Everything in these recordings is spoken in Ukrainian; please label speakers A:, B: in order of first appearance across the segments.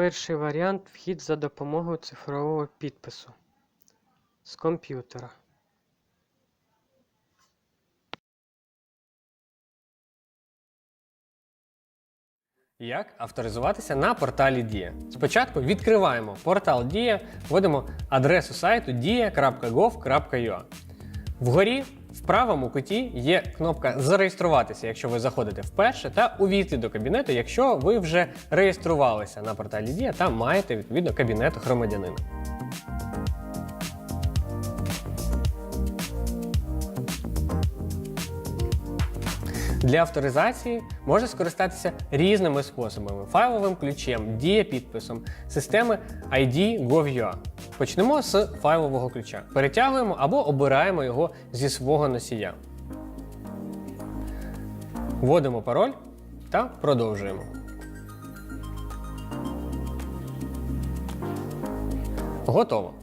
A: Перший варіант вхід за допомогою цифрового підпису з комп'ютера.
B: Як авторизуватися на порталі Дія? Спочатку відкриваємо портал Дія, вводимо адресу сайту dia.gov.ua. Вгорі в правому куті є кнопка Зареєструватися, якщо ви заходите вперше, та увійти до кабінету, якщо ви вже реєструвалися на порталі Дія та маєте відповідно кабінет громадянина. Для авторизації можна скористатися різними способами: файловим ключем, дієпідписом, системи ID Gov.ua. Почнемо з файлового ключа. Перетягуємо або обираємо його зі свого носія. Вводимо пароль та продовжуємо. Готово.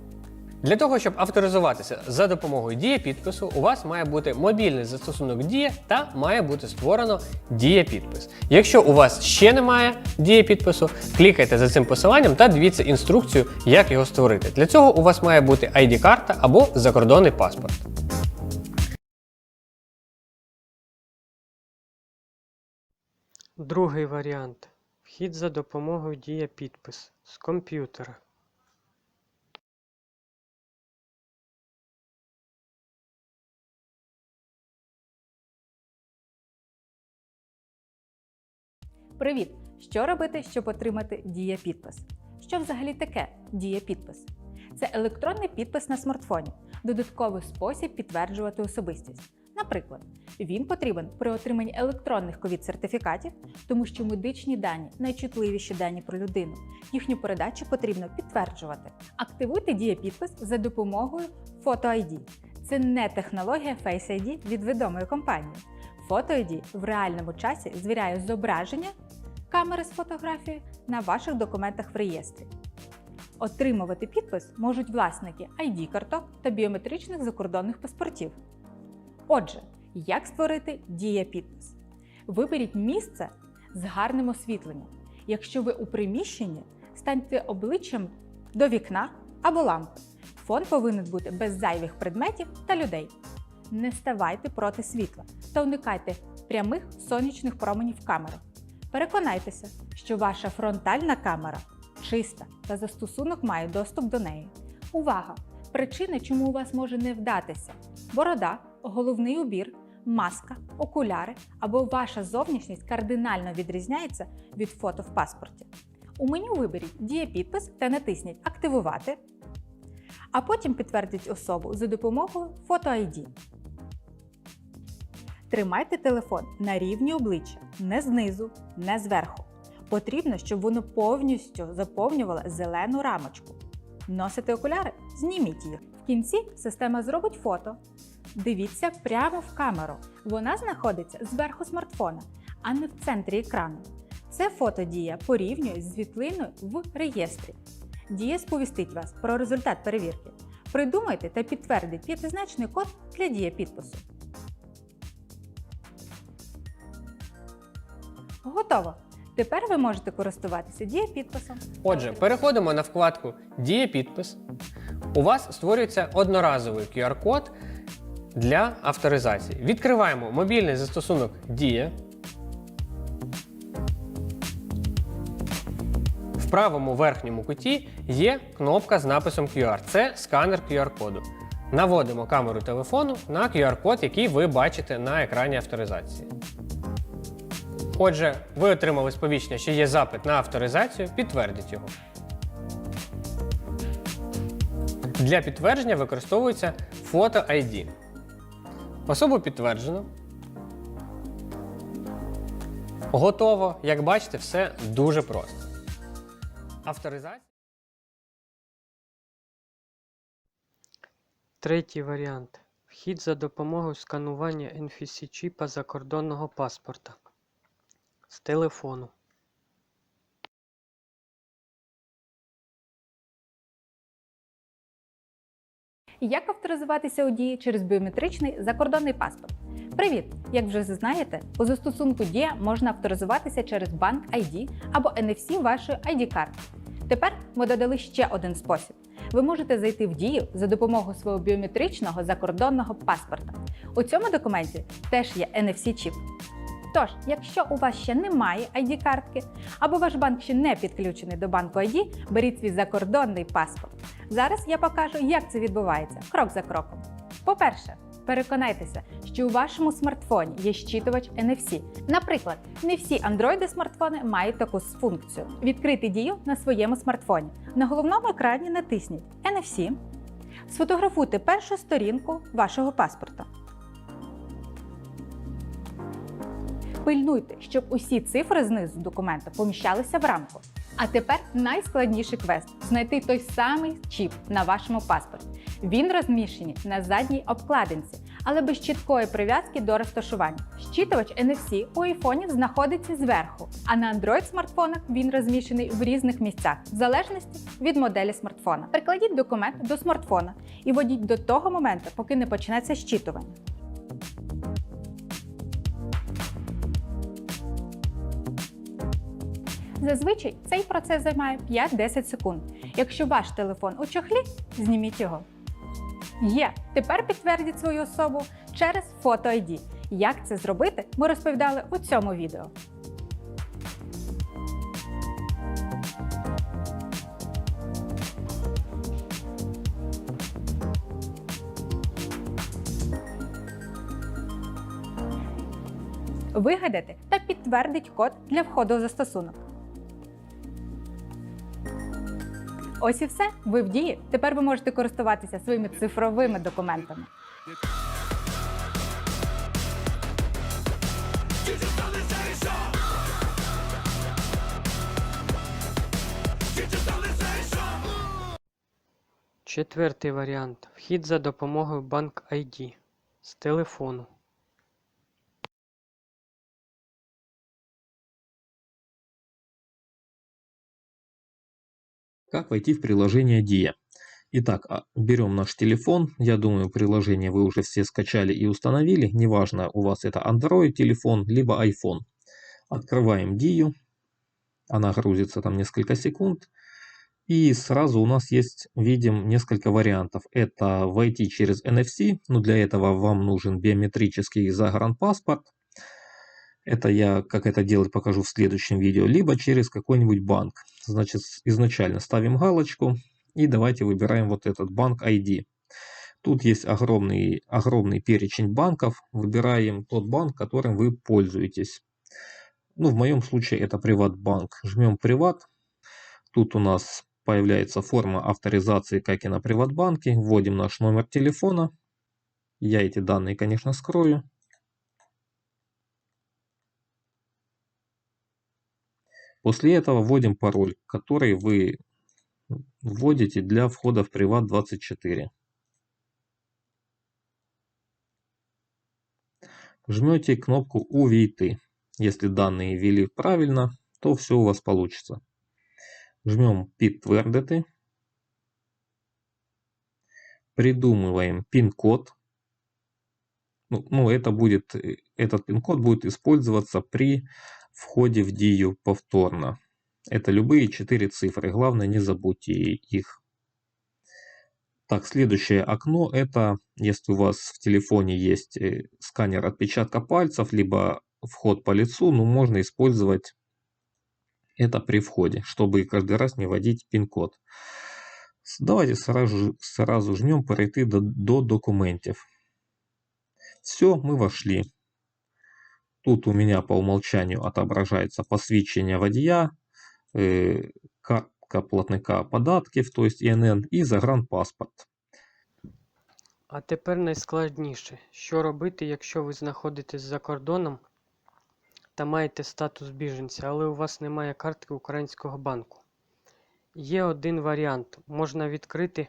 B: Для того, щоб авторизуватися за допомогою Дія підпису, у вас має бути мобільний застосунок Дія та має бути створено Дія підпис. Якщо у вас ще немає Дія підпису, клікайте за цим посиланням та дивіться інструкцію, як його створити. Для цього у вас має бути ID-карта або закордонний паспорт.
A: Другий варіант вхід за допомогою дія підпис з комп'ютера.
C: Привіт! Що робити, щоб отримати дія підпис? Що взагалі таке дія підпис? Це електронний підпис на смартфоні, додатковий спосіб підтверджувати особистість. Наприклад, він потрібен при отриманні електронних ковід-сертифікатів, тому що медичні дані найчутливіші дані про людину. Їхню передачу потрібно підтверджувати. Активуйте дія підпис за допомогою Photo ID. Це не технологія Face ID від відомої компанії. Фото ID в реальному часі звіряє зображення камери з фотографією на ваших документах в реєстрі. Отримувати підпис можуть власники ID-карток та біометричних закордонних паспортів. Отже, як створити дія підпис? Виберіть місце з гарним освітленням. Якщо ви у приміщенні, станьте обличчям до вікна або лампи. Фон повинен бути без зайвих предметів та людей. Не ставайте проти світла та уникайте прямих сонячних променів в камеру. Переконайтеся, що ваша фронтальна камера чиста та застосунок має доступ до неї. Увага! Причини, чому у вас може не вдатися: борода, головний убір, маска, окуляри або ваша зовнішність кардинально відрізняється від фото в паспорті. У меню виберіть Дія підпис та натисніть Активувати, а потім підтвердіть особу за допомогою фото ID. Тримайте телефон на рівні обличчя, не знизу, не зверху. Потрібно, щоб воно повністю заповнювало зелену рамочку. Носите окуляри? Зніміть їх. В кінці система зробить фото. Дивіться прямо в камеру. Вона знаходиться зверху смартфона, а не в центрі екрану. Це фото дія порівнює з світлиною в реєстрі. Дія сповістить вас про результат перевірки. Придумайте та підтвердіть п'ятизначний код для дія підпису. Готово! Тепер ви можете користуватися дія підписом.
B: Отже, переходимо на вкладку Дія підпис. У вас створюється одноразовий QR-код для авторизації. Відкриваємо мобільний застосунок Дія. В правому верхньому куті є кнопка з написом QR. Це сканер QR-коду. Наводимо камеру телефону на QR-код, який ви бачите на екрані авторизації. Отже, ви отримали сповіщення, що є запит на авторизацію, підтвердіть його. Для підтвердження використовується фото ID. Особу підтверджено. Готово. Як бачите, все дуже просто. Авторизація.
A: Третій варіант вхід за допомогою сканування NFC-чіпа закордонного паспорта з телефону.
C: Як авторизуватися у дії через біометричний закордонний паспорт? Привіт! Як вже знаєте, у застосунку Дія можна авторизуватися через банк ID або NFC вашої ID-карти. Тепер ми додали ще один спосіб. Ви можете зайти в дію за допомогою свого біометричного закордонного паспорта. У цьому документі теж є NFC-чіп. Тож, якщо у вас ще немає ID-картки, або ваш банк ще не підключений до банку ID, беріть свій закордонний паспорт. Зараз я покажу, як це відбувається крок за кроком. По-перше, переконайтеся, що у вашому смартфоні є щитувач NFC. Наприклад, не всі Android смартфони мають таку функцію. Відкрити дію на своєму смартфоні. На головному екрані натисніть NFC, сфотографуйте першу сторінку вашого паспорта. Пильнуйте, щоб усі цифри знизу документа поміщалися в рамку. А тепер найскладніший квест знайти той самий чіп на вашому паспорті. Він розміщений на задній обкладинці, але без чіткої прив'язки до розташування. Щитувач NFC у айфонів знаходиться зверху, а на Android смартфонах він розміщений в різних місцях, в залежності від моделі смартфона. Прикладіть документ до смартфона і водіть до того моменту, поки не почнеться щитування. Зазвичай цей процес займає 5-10 секунд. Якщо ваш телефон у чохлі, зніміть його. Є. Тепер підтвердіть свою особу через фото ID. Як це зробити, ми розповідали у цьому відео. Вигадати та підтвердить код для входу в застосунок. Ось і все. Ви в дії. Тепер ви можете користуватися своїми цифровими документами.
A: Четвертий варіант. Вхід за допомогою банк ID з телефону.
D: Как войти в приложение Dia? Итак, а, берем наш телефон. Я думаю, приложение вы уже все скачали и установили. Неважно, у вас это Android телефон, либо iPhone. Открываем Dia. Она грузится там несколько секунд. И сразу у нас есть, видим, несколько вариантов. Это войти через NFC. Но для этого вам нужен биометрический загранпаспорт. Это я, как это делать, покажу в следующем видео. Либо через какой-нибудь банк. Значит, изначально ставим галочку. И давайте выбираем вот этот банк ID. Тут есть огромный, огромный перечень банков. Выбираем тот банк, которым вы пользуетесь. Ну, в моем случае это Приватбанк. Жмем Приват. Тут у нас появляется форма авторизации, как и на Приватбанке. Вводим наш номер телефона. Я эти данные, конечно, скрою. После этого вводим пароль, который вы вводите для входа в Приват24. Жмете кнопку «Увійти». Если данные ввели правильно, то все у вас получится. Жмем «Підтвердити». Придумываем пин-код. Ну, ну, это будет, э, этот пин-код будет использоваться при входе в Дию повторно. Это любые четыре цифры. Главное, не забудьте их. Так, следующее окно это, если у вас в телефоне есть э, сканер отпечатка пальцев, либо вход по лицу, ну, можно использовать это при входе, чтобы каждый раз не вводить пин-код. Давайте сразу, сразу жмем перейти до, до документов. Все, мы вошли. Тут у меня по умолчанию отображается посвідчення водія, э, картка платника податків, то есть ІНН, і загранпаспорт.
A: А тепер найскладніше. Що робити, якщо ви знаходитесь за кордоном та маєте статус біженця, але у вас немає картки українського банку? Є один варіант. Можна відкрити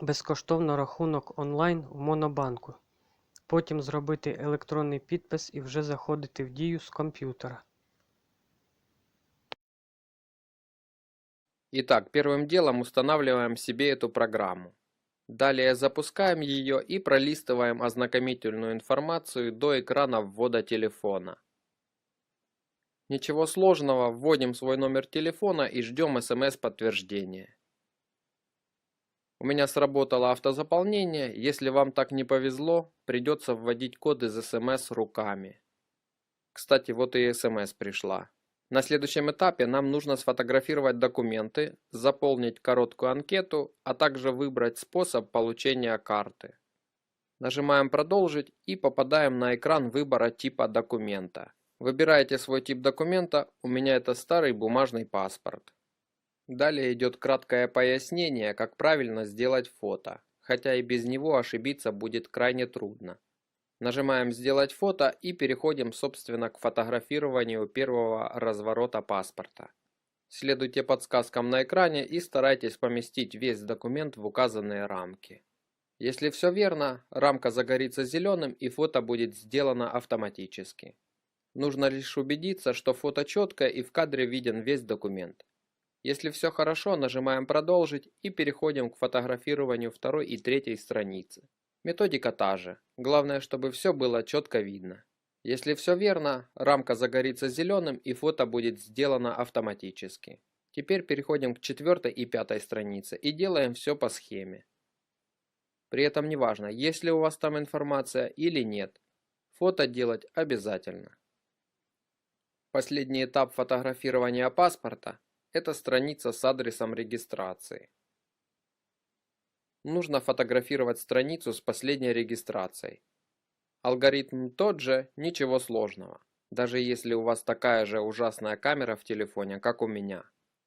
A: безкоштовно рахунок онлайн в Монобанку. Потім зробити електронний підпис і вже заходити в дію з комп'ютера.
E: Итак, первым делом устанавливаем себе эту программу. Далее запускаем ее и пролистываем ознакомительную информацию до экрана ввода телефона. Ничего сложного, вводим свой номер телефона и ждем смс-подтверждения. У меня сработало автозаполнение, если вам так не повезло, придется вводить код из смс руками. Кстати, вот и смс пришла. На следующем этапе нам нужно сфотографировать документы, заполнить короткую анкету, а также выбрать способ получения карты. Нажимаем «Продолжить» и попадаем на экран выбора типа документа. Выбираете свой тип документа, у меня это старый бумажный паспорт. Далее идет краткое пояснение, как правильно сделать фото, хотя и без него ошибиться будет крайне трудно. Нажимаем «Сделать фото» и переходим, собственно, к фотографированию первого разворота паспорта. Следуйте подсказкам на экране и старайтесь поместить весь документ в указанные рамки. Если все верно, рамка загорится зеленым и фото будет сделано автоматически. Нужно лишь убедиться, что фото четкое и в кадре виден весь документ. Если все хорошо, нажимаем «Продолжить» и переходим к фотографированию второй и третьей страницы. Методика та же. Главное, чтобы все было четко видно. Если все верно, рамка загорится зеленым и фото будет сделано автоматически. Теперь переходим к четвертой и пятой странице и делаем все по схеме. При этом не важно, есть ли у вас там информация или нет. Фото делать обязательно. Последний этап фотографирования паспорта – это страница с адресом регистрации. Нужно фотографировать страницу с последней регистрацией. Алгоритм тот же, ничего сложного. Даже если у вас такая же ужасная камера в телефоне, как у меня.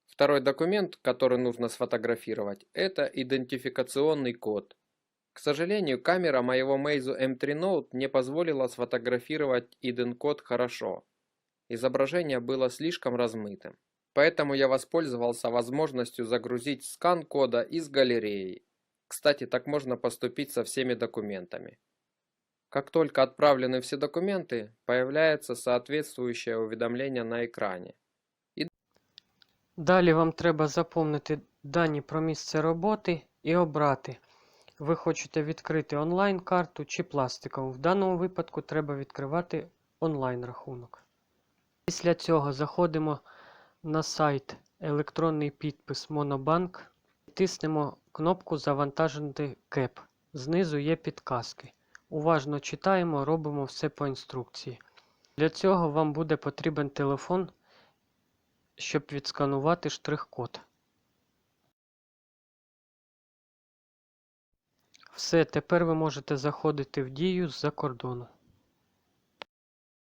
E: Второй документ, который нужно сфотографировать, это идентификационный код. К сожалению, камера моего Meizu M3 Note не позволила сфотографировать IDEN-код хорошо. Изображение было слишком размытым. Поэтому я воспользовался возможностью загрузить скан кода из галереи. Кстати, так можно поступить со всеми документами. Как только отправлены все документы, появляется соответствующее уведомление на екрані.
A: Далі вам треба заповнити дані про місце роботи і обрати. Ви хочете відкрити онлайн-карту чи пластикову. В даному випадку треба відкривати онлайн-рахунок. Після цього заходимо На сайт електронний підпис Monobank. Тиснемо кнопку Завантажити КЕП. Знизу є підказки. Уважно читаємо, робимо все по інструкції. Для цього вам буде потрібен телефон, щоб відсканувати штрих-код. Все, тепер ви можете заходити в дію з-за кордону.